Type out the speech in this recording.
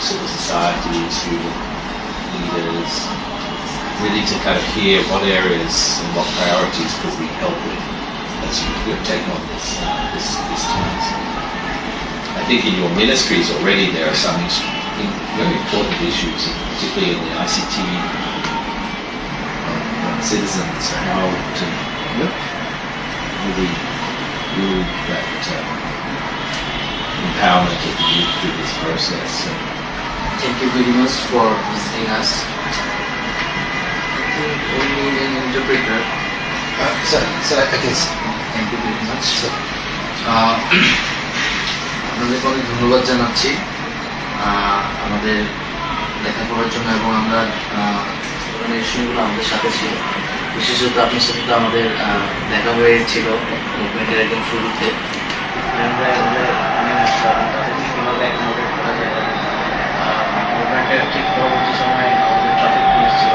civil society, student leaders, really to kind of hear what areas and what priorities could we help with as you, you're taking on this, uh, this, this task. I think in your ministries already there are some very important issues, particularly in the ICT uh, citizens, how to really build that um, empowerment of the youth through this process. So, Thank you very much for visiting us. I think we need an interpreter. Uh, so I guess Thank you very much. আহ, আপনাদেরকে অনেক ধন্যবাদ জানাচ্ছি আমাদের দেখা করার জন্য এবং আমরা আহ, মানে আমাদের সাথে ছিল বিশেষত আপনার সাথে তো আমাদের দেখা হয়েছিল মুভমেন্টের একদম শুরুতে আমরা মুভমেন্টের ঠিক পরবর্তী সময় আমাদের ট্রাফিক পুলিশ ছিল